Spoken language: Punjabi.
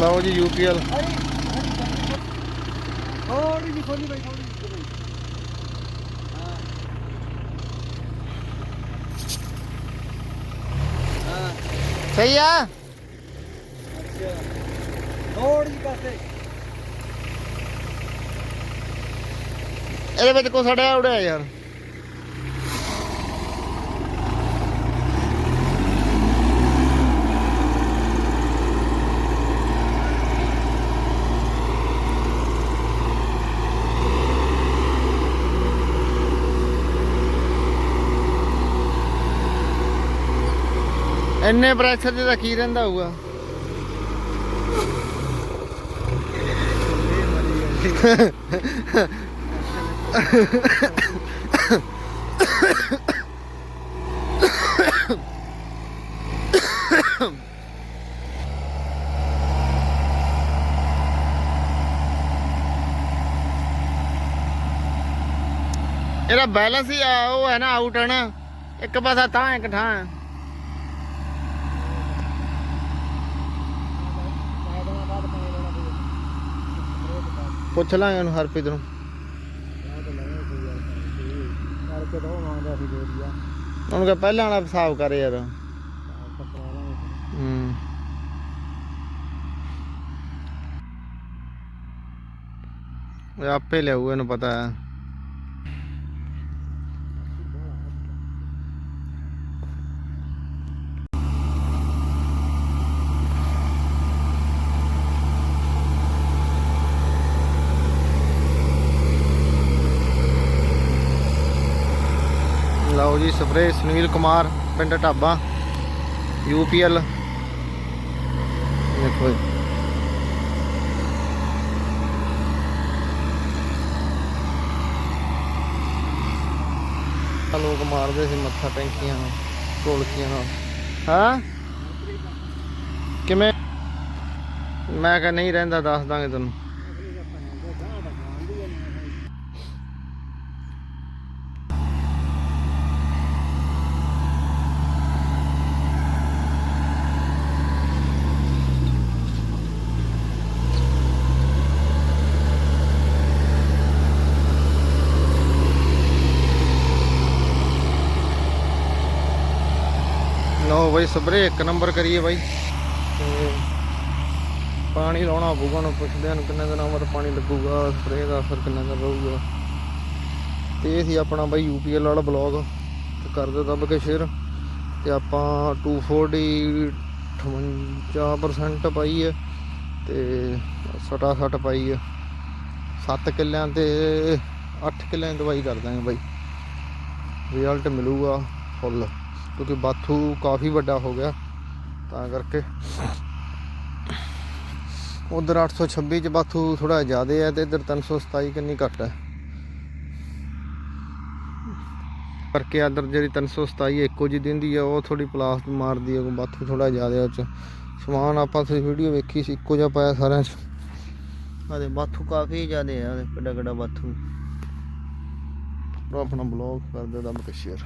ਲਓ ਜੀ ਯੂਪੀਐਲ। ਥੋੜੀ ਜਿਹੀ ਖੋਲੀ ਬਈ ਥੋੜੀ ਸਹੀ ਆ? ਥੋੜੀ ਪਾਸੇ। ਇਹਦੇ ਵਿੱਚ ਕੋ ਸੜਿਆ ਉੜਿਆ ਯਾਰ। ਇੰਨੇ ਪ੍ਰੈਸ਼ਰ ਤੇ ਤਾਂ ਕੀ ਰਹਿੰਦਾ ਹੋਊਗਾ? ਇਹਦਾ ਬੈਲੈਂਸ ਹੀ ਆ, ਉਹ ਹੈ ਨਾ ਆਊਟ ਹੈ ਨਾ। ਇੱਕ ਪਾਸਾ ਤਾਂ ਇੱਕ ਠਾਂ ਹੈ ਦਿਨਾਂ ਬਾਅਦ ਪਾਣੀ ਲਾਉਣਾ ਪਊ ਪੁੱਛ ਲਾਂਗੇ ਉਹਨੂੰ ਹਰਪ੍ਰੀਤ ਨੂੰ। ਕਰਕੇ ਤਾਂ ਮੰਗਦਾ ਸੀ ਦੋ ਉਹਨੂੰ ਕਹ ਪਹਿਲਾਂ ਵਾਲਾ ਹਿਸਾਬ ਕਰ ਯਾਰ। ਹੂੰ। ਇਹ ਆਪੇ ਲਿਆਊ, ਇਹਨੂੰ ਪਤਾ ਹੈ। ਲਓ ਜੀ ਸਪਰੇ ਸੁਨੀਲ ਕੁਮਾਰ, ਪਿੰਡ ਢਾਬਾ ਯੂਪੀਐਲ ਦੇਖੋ ਜੀ। ਲੋਕ ਮਾਰਦੇ ਸੀ ਮੱਥਾ ਟੈਂਕੀਆਂ ਨਾਲ ਢੋਲਕੀਆਂ ਨਾਲ। ਹਾਂ? ਕਿਵੇਂ? ਮੈਂ ਕਿਹਾ ਨਹੀਂ, ਰਹਿੰਦਾ ਦੱਸ ਦਾਂਗੇ ਤੈਨੂੰ। ਲਓ ਬਾਈ ਸਪਰੇ ਇੱਕ ਨੰਬਰ ਕਰੀਏ ਬਾਈ। ਤੇ ਪਾਣੀ ਲਾਉਣਾ ਪਊਗਾ ਨੂੰ ਪੁੱਛਦੇ ਹਨ ਕਿੰਨੇ ਦਿਨਾਂ ਬਾਅਦ ਪਾਣੀ ਲੱਗੂਗਾ ਸਪਰੇ ਦਾ ਅਸਰ ਕਿੰਨਾ ਕੁ ਰਹੂਗਾ ਤੇ ਇਹ ਸੀ ਆਪਣਾ ਬਾਈ ਯੂਪੀਐਲ ਵਾਲਾ ਬਲੌਗ। ਤੇ ਕਰ ਦਿਓ ਦੱਬ ਕੇ ਸ਼ੇਅਰ। ਤੇ ਆਪਾਂ 240 58% ਪਾਈ ਹੈ। ਤੇ 60 60 ਪਾਈ ਹੈ। 7 ਕਿੱਲਿਆਂ ਤੇ 8 ਕਿੱਲਿਆਂ ਦੀ ਦਵਾਈ ਕਰ ਦਾਂਗੇ ਬਾਈ। ਰਿਜ਼ਲਟ ਮਿਲੂਗਾ ਫੁੱਲ। ਕਿਉਂਕਿ ਬਾਥੂ ਕਾਫੀ ਵੱਡਾ ਹੋ ਗਿਆ ਤਾਂ ਕਰਕੇ। ਉਧਰ 826 ਚ ਬਾਥੂ ਥੋੜਾ ਜ਼ਿਆਦਾ ਹੈ ਤੇ ਇਧਰ 327 ਕਿੰਨੀ ਘੱਟ ਹੈ ਕਰਕੇ ਇਧਰ ਜਿਹੜੀ 327 ਇੱਕੋ ਜਿਹੀ ਦਿੰਦੀ ਆ, ਉਹ ਥੋੜੀ ਪਲਾਸ ਮਾਰਦੀ ਹੈ ਬਾਥੂ ਥੋੜਾ ਜ਼ਿਆਦਾ ਉਹ ਚ। ਸਮਾਨ ਆਪਾਂ ਤੁਸੀਂ ਵੀਡੀਓ ਵੇਖੀ ਸੀ, ਇੱਕੋ ਜਿਹਾ ਪਾਇਆ ਸਾਰਿਆਂ ਚ। ਆਦੇ ਬਾਥੂ ਕਾਫੀ ਜ਼ਿਆਦਾ ਆ ਕਿੱਡਾ ਕਿੱਡਾ ਬਾਥੂ। ਆਪਣਾ ਬਲੌਗ ਕਰ ਦਿਓ ਦੱਬ ਕੇ ਸ਼ੇਅਰ